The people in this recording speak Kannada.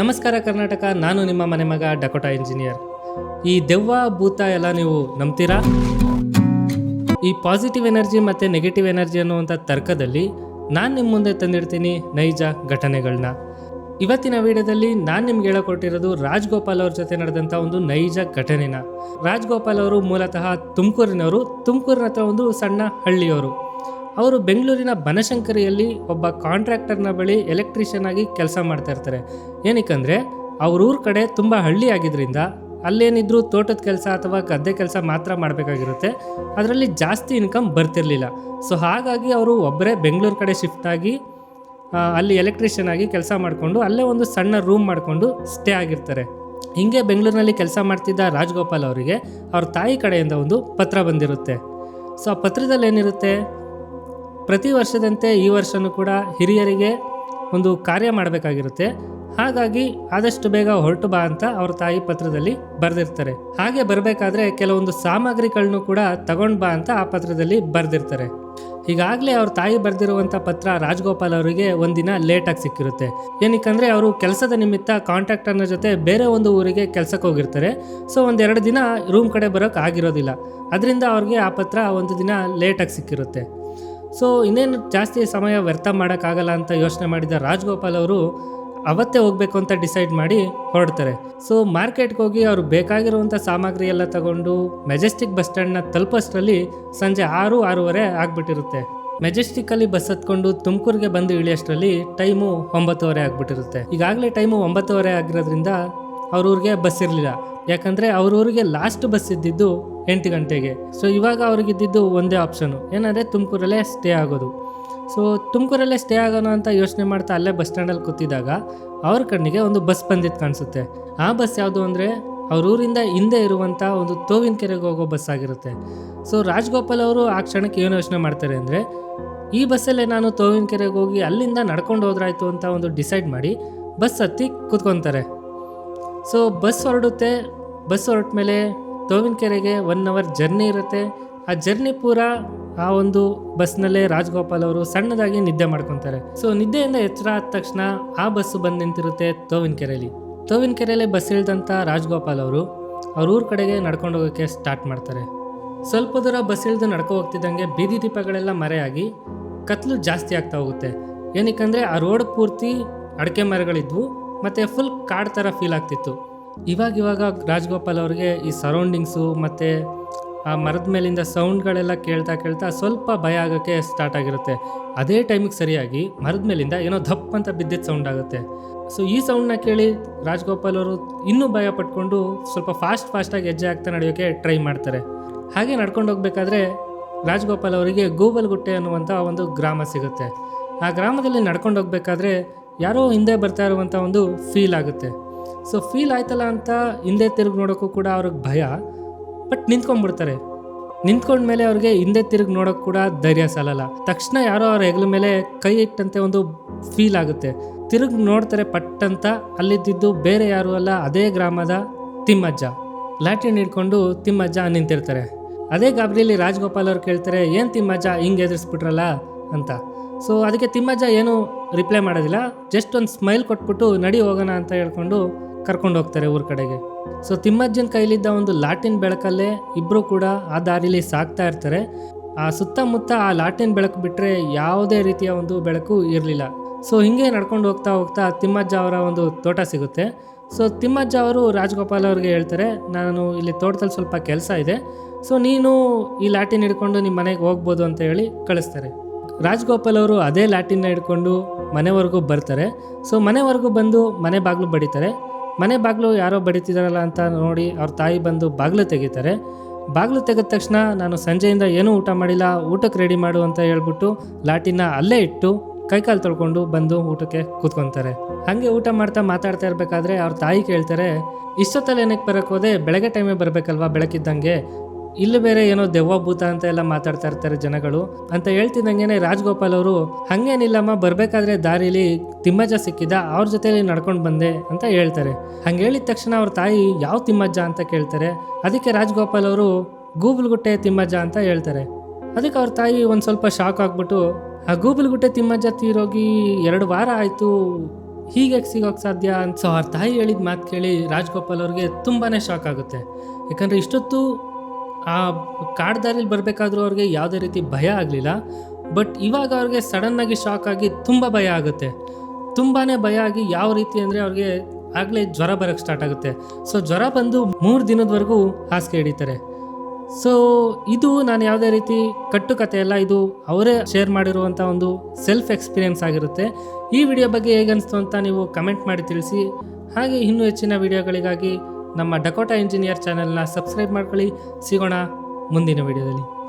ನಮಸ್ಕಾರ ಕರ್ನಾಟಕ, ನಾನು ನಿಮ್ಮ ಮನೆ ಮಗ ಡಕೋಟಾ ಇಂಜಿನಿಯರ್. ಈ ದೆವ್ವ, ಭೂತ ಎಲ್ಲ ನೀವು ನಂಬ್ತೀರಾ? ಈ ಪಾಸಿಟಿವ್ ಎನರ್ಜಿ ಮತ್ತು ನೆಗೆಟಿವ್ ಎನರ್ಜಿ ಅನ್ನುವಂಥ ತರ್ಕದಲ್ಲಿ ನಾನು ನಿಮ್ಮ ಮುಂದೆ ತಂದಿಡ್ತೀನಿ ನೈಜ ಘಟನೆಗಳನ್ನ ಇವತ್ತಿನ ವಿಡಿಯೋದಲ್ಲಿ ನಾನು ನಿಮ್ಗೆ ಹೇಳಿಕೊಟ್ಟಿರೋದು ರಾಜ್ಗೋಪಾಲ್ ಅವ್ರ ಜೊತೆ ನಡೆದಂಥ ಒಂದು ನೈಜ ಘಟನೆನ. ರಾಜ್ಗೋಪಾಲ್ ಅವರು ಮೂಲತಃ ತುಮಕೂರಿನವರು. ತುಮಕೂರಿನ ಹತ್ರ ಒಂದು ಸಣ್ಣ ಹಳ್ಳಿಯವರು. ಅವರು ಬೆಂಗಳೂರಿನ ಬನಶಂಕರಿಯಲ್ಲಿ ಒಬ್ಬ ಕಾಂಟ್ರಾಕ್ಟರ್ನ ಬಳಿ ಎಲೆಕ್ಟ್ರಿಷಿಯನ್ ಆಗಿ ಕೆಲಸ ಮಾಡ್ತಾ ಇರ್ತಾರೆ. ಏನಕ್ಕಂದರೆ ಊರ ಕಡೆ ತುಂಬ ಹಳ್ಳಿ ಆಗಿದ್ದರಿಂದ ಅಲ್ಲೇನಿದ್ರೂ ತೋಟದ ಕೆಲಸ ಅಥವಾ ಗದ್ದೆ ಕೆಲಸ ಮಾತ್ರ ಮಾಡಬೇಕಾಗಿರುತ್ತೆ. ಅದರಲ್ಲಿ ಜಾಸ್ತಿ ಇನ್ಕಮ್ ಬರ್ತಿರಲಿಲ್ಲ. ಸೊ, ಹಾಗಾಗಿ ಅವರು ಒಬ್ಬರೇ ಬೆಂಗಳೂರು ಕಡೆ ಶಿಫ್ಟ್ ಆಗಿ ಅಲ್ಲಿ ಎಲೆಕ್ಟ್ರಿಷಿಯನ್ ಆಗಿ ಕೆಲಸ ಮಾಡಿಕೊಂಡು ಅಲ್ಲೇ ಒಂದು ಸಣ್ಣ ರೂಮ್ ಮಾಡಿಕೊಂಡು ಸ್ಟೇ ಆಗಿರ್ತಾರೆ. ಹೀಗೆ ಬೆಂಗಳೂರಿನಲ್ಲಿ ಕೆಲಸ ಮಾಡ್ತಿದ್ದ ರಾಜ್ಗೋಪಾಲ್ ಅವರಿಗೆ ಅವ್ರ ತಾಯಿ ಕಡೆಯಿಂದ ಒಂದು ಪತ್ರ ಬಂದಿರುತ್ತೆ. ಸೊ, ಆ ಪತ್ರದಲ್ಲಿ ಏನಿರುತ್ತೆ ಪ್ರತಿ ವರ್ಷದಂತೆ ಈ ವರ್ಷನೂ ಕೂಡ ಹಿರಿಯರಿಗೆ ಒಂದು ಕಾರ್ಯ ಮಾಡಬೇಕಾಗಿರುತ್ತೆ. ಹಾಗಾಗಿ ಆದಷ್ಟು ಬೇಗ ಹೊರಟು ಬಾ ಅಂತ ಅವ್ರ ತಾಯಿ ಪತ್ರದಲ್ಲಿ ಬರೆದಿರ್ತಾರೆ. ಹಾಗೆ ಬರಬೇಕಾದ್ರೆ ಕೆಲವೊಂದು ಸಾಮಗ್ರಿಗಳನ್ನು ಕೂಡ ತಗೊಂಡು ಬಾ ಅಂತ ಆ ಪತ್ರದಲ್ಲಿ ಬರೆದಿರ್ತಾರೆ. ಈಗಾಗಲೇ ಅವ್ರ ತಾಯಿ ಬರೆದಿರುವಂಥ ಪತ್ರ ರಾಜ್ಗೋಪಾಲ್ ಅವರಿಗೆ ಒಂದಿನ ಲೇಟಾಗಿ ಸಿಕ್ಕಿರುತ್ತೆ. ಏನಕ್ಕಂದರೆ ಅವರು ಕೆಲಸದ ನಿಮಿತ್ತ ಕಾಂಟ್ರಾಕ್ಟರ್ನ ಜೊತೆ ಬೇರೆ ಒಂದು ಊರಿಗೆ ಕೆಲಸಕ್ಕೆ ಹೋಗಿರ್ತಾರೆ. ಸೊ ಒಂದೆರಡು ದಿನ ರೂಮ್ ಕಡೆ ಬರೋಕ್ಕೆ ಆಗಿರೋದಿಲ್ಲ. ಅದರಿಂದ ಅವ್ರಿಗೆ ಆ ಪತ್ರ ಒಂದು ದಿನ ಲೇಟಾಗಿ ಸಿಕ್ಕಿರುತ್ತೆ. ಸೊ ಇನ್ನೇನು ಜಾಸ್ತಿ ಸಮಯ ವ್ಯರ್ಥ ಮಾಡೋಕ್ಕಾಗಲ್ಲ ಅಂತ ಯೋಚನೆ ಮಾಡಿದ ರಾಜ್ಗೋಪಾಲ್ ಅವರು ಅವತ್ತೇ ಹೋಗಬೇಕು ಅಂತ ಡಿಸೈಡ್ ಮಾಡಿ ಹೊರಡ್ತಾರೆ. ಸೊ ಮಾರ್ಕೆಟ್ಗೆ ಹೋಗಿ ಅವರು ಬೇಕಾಗಿರುವಂಥ ಸಾಮಗ್ರಿ ಎಲ್ಲ ತಗೊಂಡು ಮೆಜೆಸ್ಟಿಕ್ ಬಸ್ ಸ್ಟ್ಯಾಂಡ್ನ ತಲುಪಷ್ಟರಲ್ಲಿ ಸಂಜೆ ಆರು, ಆರೂವರೆ ಆಗಿಬಿಟ್ಟಿರುತ್ತೆ. ಮೆಜೆಸ್ಟಿಕ್ಕಲ್ಲಿ ಬಸ್ ಹತ್ಕೊಂಡು ತುಮಕೂರಿಗೆ ಬಂದು ಇಳಿಯೋಷ್ಟರಲ್ಲಿ ಟೈಮು ಒಂಬತ್ತುವರೆ ಆಗಿಬಿಟ್ಟಿರುತ್ತೆ. ಈಗಾಗಲೇ ಟೈಮು ಒಂಬತ್ತುವರೆ ಆಗಿರೋದ್ರಿಂದ ಅವ್ರ ಊರಿಗೆ ಬಸ್ ಇರಲಿಲ್ಲ. ಯಾಕಂದರೆ ಅವ್ರ ಊರಿಗೆ ಲಾಸ್ಟ್ ಬಸ್ ಇದ್ದಿದ್ದು ಎಂಟು ಗಂಟೆಗೆ. ಸೊ ಇವಾಗ ಅವ್ರಿಗಿದ್ದಿದ್ದು ಒಂದೇ ಆಪ್ಷನು ಏನಂದರೆ ತುಮಕೂರಲ್ಲೇ ಸ್ಟೇ ಆಗೋದು. ಸೊ ತುಮಕೂರಲ್ಲೇ ಸ್ಟೇ ಆಗೋಣ ಅಂತ ಯೋಚನೆ ಮಾಡ್ತಾ ಅಲ್ಲೇ ಬಸ್ ಸ್ಟ್ಯಾಂಡಲ್ಲಿ ಕೂತಿದ್ದಾಗ ಅವ್ರ ಕಣ್ಣಿಗೆ ಒಂದು ಬಸ್ ಬಂದಿದ್ದು ಕಾಣಿಸುತ್ತೆ. ಆ ಬಸ್ ಯಾವುದು ಅಂದರೆ ಅವ್ರ ಊರಿಂದ ಹಿಂದೆ ಇರುವಂಥ ಒಂದು ತೋವಿನ ಕೆರೆಗೆ ಹೋಗೋ ಬಸ್ ಆಗಿರುತ್ತೆ. ಸೊ ರಾಜ್ಗೋಪಾಲ್ ಅವರು ಆ ಕ್ಷಣಕ್ಕೆ ಏನು ಯೋಚನೆ ಮಾಡ್ತಾರೆ ಅಂದರೆ ಈ ಬಸ್ಸಲ್ಲೇ ನಾನು ತೋವಿನ ಕೆರೆಗೆ ಹೋಗಿ ಅಲ್ಲಿಂದ ನಡ್ಕೊಂಡು ಹೋದ್ರಾಯ್ತು ಅಂತ ಒಂದು ಡಿಸೈಡ್ ಮಾಡಿ ಬಸ್ ಹತ್ತಿ ಕೂತ್ಕೊತಾರೆ. ಸೊ ಬಸ್ ಹೊರಡುತ್ತೆ. ಬಸ್ ಹೊರಟ ಮೇಲೆ ತೋವಿನ ಕೆರೆಗೆ ಒನ್ ಅವರ್ ಜರ್ನಿ ಇರುತ್ತೆ. ಆ ಜರ್ನಿ ಪೂರ ಆ ಒಂದು ಬಸ್ನಲ್ಲೇ ರಾಜ್ಗೋಪಾಲ್ ಅವರು ಸಣ್ಣದಾಗಿ ನಿದ್ದೆ ಮಾಡ್ಕೊತಾರೆ. ಸೊ ನಿದ್ದೆಯಿಂದ ಎಚ್ಚರ ಆದ ತಕ್ಷಣ ಆ ಬಸ್ಸು ಬಂದು ನಿಂತಿರುತ್ತೆ ತೋವಿನ ತೋವಿನಕೆರೆಯಲ್ಲೇ ತೋವಿನ ಕೆರೆಯಲ್ಲಿ ಬಸ್ ಇಳಿದಂಥ ರಾಜ್ಗೋಪಾಲ್ ಅವರು, ಅವ್ರ ಊರ ಕಡೆಗೆ ನಡ್ಕೊಂಡು ಹೋಗೋಕ್ಕೆ ಸ್ಟಾರ್ಟ್ ಮಾಡ್ತಾರೆ. ಸ್ವಲ್ಪ ದೂರ ಬಸ್ ಇಳಿದು ನಡ್ಕೊ ಹೋಗ್ತಿದ್ದಂಗೆ ಬೀದಿ ದೀಪಗಳೆಲ್ಲ ಮರೆಯಾಗಿ ಕತ್ಲು ಜಾಸ್ತಿ ಆಗ್ತಾ ಹೋಗುತ್ತೆ. ಏನಕ್ಕಂದರೆ ಆ ರೋಡ್ ಪೂರ್ತಿ ಅಡಿಕೆ ಮರಗಳಿದ್ವು. ಮತ್ತು ಫುಲ್ ಕಾಡ್ ಥರ ಫೀಲ್ ಆಗ್ತಿತ್ತು. ಇವಾಗ ಇವಾಗ ರಾಜ್ಗೋಪಾಲ್ ಅವ್ರಿಗೆ ಈ ಸರೌಂಡಿಂಗ್ಸು ಮತ್ತು ಆ ಮರದ ಮೇಲಿಂದ ಸೌಂಡ್ಗಳೆಲ್ಲ ಕೇಳ್ತಾ ಕೇಳ್ತಾ ಸ್ವಲ್ಪ ಭಯ ಆಗೋಕ್ಕೆ ಸ್ಟಾರ್ಟ್ ಆಗಿರುತ್ತೆ. ಅದೇ ಟೈಮಿಗೆ ಸರಿಯಾಗಿ ಮರದ ಮೇಲಿಂದ ಏನೋ ಧಪ್ ಅಂತ ಬಿದ್ದಿದ್ದ ಸೌಂಡ್ ಆಗುತ್ತೆ. ಸೊ ಈ ಸೌಂಡ್ನ ಕೇಳಿ ರಾಜ್ಗೋಪಾಲ್ ಅವರು ಇನ್ನೂ ಭಯ ಪಟ್ಕೊಂಡು ಸ್ವಲ್ಪ ಫಾಸ್ಟ್ ಫಾಸ್ಟಾಗಿ ಹೆಜ್ಜೆ ಆಗ್ತಾ ನಡೆಯೋಕ್ಕೆ ಟ್ರೈ ಮಾಡ್ತಾರೆ. ಹಾಗೆ ನಡ್ಕೊಂಡು ಹೋಗಬೇಕಾದ್ರೆ ರಾಜ್ಗೋಪಾಲ್ ಅವರಿಗೆ ಗೂಬಲ್ಗುಟ್ಟೆ ಅನ್ನುವಂಥ ಒಂದು ಗ್ರಾಮ ಸಿಗುತ್ತೆ. ಆ ಗ್ರಾಮದಲ್ಲಿ ನಡ್ಕೊಂಡು ಹೋಗ್ಬೇಕಾದ್ರೆ ಯಾರೋ ಹಿಂದೆ ಬರ್ತಾ ಇರುವಂಥ ಒಂದು ಫೀಲ್ ಆಗುತ್ತೆ. ಸೊ ಫೀಲ್ ಆಯ್ತಲ್ಲ ಅಂತ ಹಿಂದೆ ತಿರುಗಿ ನೋಡೋಕ್ಕೂ ಕೂಡ ಅವ್ರಿಗೆ ಭಯ. ಬಟ್ ನಿಂತ್ಕೊಂಡ್ಬಿಡ್ತಾರೆ. ನಿಂತ್ಕೊಂಡ್ಮೇಲೆ ಅವ್ರಿಗೆ ಹಿಂದೆ ತಿರುಗಿ ನೋಡೋಕೆ ಕೂಡ ಧೈರ್ಯ ಸಾಲಲ್ಲ. ತಕ್ಷಣ ಯಾರೋ ಅವ್ರ ಹೆಗಲ ಮೇಲೆ ಕೈ ಇಟ್ಟಂತೆ ಒಂದು ಫೀಲ್ ಆಗುತ್ತೆ. ತಿರುಗಿ ನೋಡ್ತಾರೆ ಪಟ್ಟಂತ, ಅಲ್ಲಿದ್ದಿದ್ದು ಬೇರೆ ಯಾರು ಅಲ್ಲ, ಅದೇ ಗ್ರಾಮದ ತಿಮ್ಮಜ್ಜ. ಲ್ಯಾಟ್ರಿನ್ ಹಿಡ್ಕೊಂಡು ತಿಮ್ಮಜ್ಜ ನಿಂತಿರ್ತಾರೆ. ಅದೇ ಗಾಬರಿಯಲ್ಲಿ ರಾಜ್ಗೋಪಾಲ್ ಅವ್ರು ಕೇಳ್ತಾರೆ, ಏನು ತಿಮ್ಮಜ್ಜ ಹಿಂಗೆ ಎದುರಿಸ್ಬಿಟ್ರಲ್ಲ? ಅಂತ. ಸೊ ಅದಕ್ಕೆ ತಿಮ್ಮಜ್ಜ ಏನೂ ರಿಪ್ಲೈ ಮಾಡೋದಿಲ್ಲ. ಜಸ್ಟ್ ಒಂದು ಸ್ಮೈಲ್ ಕೊಟ್ಬಿಟ್ಟು ನಡಿ ಹೋಗೋಣ ಅಂತ ಹೇಳ್ಕೊಂಡು ಕರ್ಕೊಂಡು ಹೋಗ್ತಾರೆ ಊರ ಕಡೆಗೆ. ಸೊ ತಿಮ್ಮಜ್ಜನ ಕೈಲಿದ್ದ ಒಂದು ಲಾಟಿನ್ ಬೆಳಕಲ್ಲೇ ಇಬ್ಬರು ಕೂಡ ಆ ದಾರಿಲಿ ಸಾಕ್ತಾ ಇರ್ತಾರೆ. ಆ ಸುತ್ತಮುತ್ತ ಆ ಲಾಟಿನ್ ಬೆಳಕು ಬಿಟ್ಟರೆ ಯಾವುದೇ ರೀತಿಯ ಒಂದು ಬೆಳಕು ಇರಲಿಲ್ಲ. ಸೊ ಹಿಂಗೆ ನಡ್ಕೊಂಡು ಹೋಗ್ತಾ ಹೋಗ್ತಾ ತಿಮ್ಮಜ್ಜ ಅವರ ಒಂದು ತೋಟ ಸಿಗುತ್ತೆ. ಸೊ ತಿಮ್ಮಜ್ಜ ಅವರು ರಾಜಗೋಪಾಲ್ ಅವ್ರಿಗೆ ಹೇಳ್ತಾರೆ, ನಾನು ಇಲ್ಲಿ ತೋಟದಲ್ಲಿ ಸ್ವಲ್ಪ ಕೆಲಸ ಇದೆ. ಸೊ ನೀನು ಈ ಲಾಟಿನ್ ಹಿಡ್ಕೊಂಡು ನಿಮ್ಮ ಮನೆಗೆ ಹೋಗ್ಬೋದು ಅಂತ ಹೇಳಿ ಕಳಿಸ್ತಾರೆ. ರಾಜ್ಗೋಪಾಲ್ ಅವರು ಅದೇ ಲ್ಯಾಟಿನ್ನ ಹಿಡ್ಕೊಂಡು ಮನೆವರೆಗೂ ಬರ್ತಾರೆ. ಸೊ, ಮನೆವರೆಗೂ ಬಂದು ಮನೆ ಬಾಗಿಲು ಬಡಿತಾರೆ. ಮನೆ ಬಾಗಿಲು ಯಾರೋ ಬಡಿತಿದಾರಲ್ಲ ಅಂತ ನೋಡಿ ಅವ್ರ ತಾಯಿ ಬಂದು ಬಾಗಿಲು ತೆಗಿತಾರೆ. ಬಾಗಿಲು ತೆಗೆದ ತಕ್ಷಣ ನಾನು ಸಂಜೆಯಿಂದ ಏನೂ ಊಟ ಮಾಡಿಲ್ಲ, ಊಟಕ್ಕೆ ರೆಡಿ ಮಾಡು ಅಂತ ಹೇಳ್ಬಿಟ್ಟು ಲಾಟಿನ ಅಲ್ಲೇ ಇಟ್ಟು ಕೈಕಾಲು ತೊಳ್ಕೊಂಡು ಬಂದು ಊಟಕ್ಕೆ ಕೂತ್ಕೊತಾರೆ. ಹಾಗೆ ಊಟ ಮಾಡ್ತಾ ಮಾತಾಡ್ತಾ ಇರಬೇಕಾದ್ರೆ ಅವ್ರ ತಾಯಿ ಕೇಳ್ತಾರೆ, ಇಷ್ಟೊತ್ತಲ್ಲಿ ಏನಕ್ಕೆ ಬರೋಕ್ಕೆ ಹೋದೆ? ಬೆಳಗ್ಗೆ ಟೈಮೇ ಬರಬೇಕಲ್ವಾ ಬೆಳಕಿದ್ದಂಗೆ? ಇಲ್ಲಿ ಬೇರೆ ಏನೋ ದೆವ್ವ ಭೂತ ಅಂತ ಎಲ್ಲ ಮಾತಾಡ್ತಾ ಇರ್ತಾರೆ ಜನಗಳು ಅಂತ ಹೇಳ್ತಿದ್ದಂಗೆನೆ ರಾಜ್ಗೋಪಾಲ್ ಅವರು ಹಂಗೇನಿಲ್ಲಮ್ಮ ಬರಬೇಕಾದ್ರೆ ದಾರಿಲಿ ತಿಮ್ಮಜ್ಜ ಸಿಕ್ಕಿದ ಅವ್ರ ಜೊತೆಲಿ ನಡ್ಕೊಂಡು ಬಂದೆ ಅಂತ ಹೇಳ್ತಾರೆ. ಹಂಗೆ ಹೇಳಿದ ತಕ್ಷಣ ಅವ್ರ ತಾಯಿ, ಯಾವ ತಿಮ್ಮಜ್ಜ ಅಂತ ಕೇಳ್ತಾರೆ? ಅದಕ್ಕೆ ರಾಜ್ಗೋಪಾಲ್ ಅವರು, ಗೂಬಲ್ಗುಟ್ಟೆ ತಿಮ್ಮಜ್ಜ ಅಂತ ಹೇಳ್ತಾರೆ. ಅದಕ್ಕೆ ಅವ್ರ ತಾಯಿ ಒಂದು ಸ್ವಲ್ಪ ಶಾಕ್ ಆಗ್ಬಿಟ್ಟು, ಆ ಗೂಬಲ್ಗುಟ್ಟೆ ತಿಮ್ಮಜ್ಜ ತೀರೋಗಿ ಎರಡು ವಾರ ಆಯಿತು ಹೀಗೆ ಸಿಗೋಕೆ ಸಾಧ್ಯ? ಅಂತ. ಸೊ ಅವ್ರ ತಾಯಿ ಹೇಳಿದ ಮಾತು ಕೇಳಿ ರಾಜ್ಗೋಪಾಲ್ ಅವ್ರಿಗೆ ತುಂಬಾ ಶಾಕ್ ಆಗುತ್ತೆ. ಯಾಕಂದರೆ ಇಷ್ಟೊತ್ತು ಆ ಕಾಡ್ದಾರಿಲಿ ಬರಬೇಕಾದ್ರೂ ಅವ್ರಿಗೆ ಯಾವುದೇ ರೀತಿ ಭಯ ಆಗಲಿಲ್ಲ. ಬಟ್ ಇವಾಗ ಅವ್ರಿಗೆ ಸಡನ್ನಾಗಿ ಶಾಕ್ ಆಗಿ ತುಂಬ ಭಯ ಆಗುತ್ತೆ. ತುಂಬಾ ಭಯ ಆಗಿ ಯಾವ ರೀತಿ ಅಂದರೆ ಅವ್ರಿಗೆ ಆಗಲೇ ಜ್ವರ ಬರೋಕ್ಕೆ ಸ್ಟಾರ್ಟ್ ಆಗುತ್ತೆ. ಸೊ ಜ್ವರ ಬಂದು ಮೂರು ದಿನದವರೆಗೂ ಹಾಸಿಗೆ ಹಿಡಿತಾರೆ. ಸೊ ಇದು ನಾನು ಯಾವುದೇ ರೀತಿ ಕಟ್ಟುಕತೆ ಅಲ್ಲ, ಇದು ಅವರೇ ಶೇರ್ ಮಾಡಿರುವಂಥ ಒಂದು ಸೆಲ್ಫ್ ಎಕ್ಸ್ಪೀರಿಯನ್ಸ್ ಆಗಿರುತ್ತೆ. ಈ ವಿಡಿಯೋ ಬಗ್ಗೆ ಹೇಗನ್ನಿಸ್ತು ಅಂತ ನೀವು ಕಮೆಂಟ್ ಮಾಡಿ ತಿಳಿಸಿ. ಹಾಗೆ ಇನ್ನೂ ಹೆಚ್ಚಿನ ವಿಡಿಯೋಗಳಿಗಾಗಿ ನಮ್ಮ ಡಕೋಟಾ ಇಂಜಿನಿಯರ್ ಚಾನೆಲ್ನ ಸಬ್ಸ್ಕ್ರೈಬ್ ಮಾಡ್ಕೊಳ್ಳಿ. ಸಿಗೋಣ ಮುಂದಿನ ವಿಡಿಯೋದಲ್ಲಿ.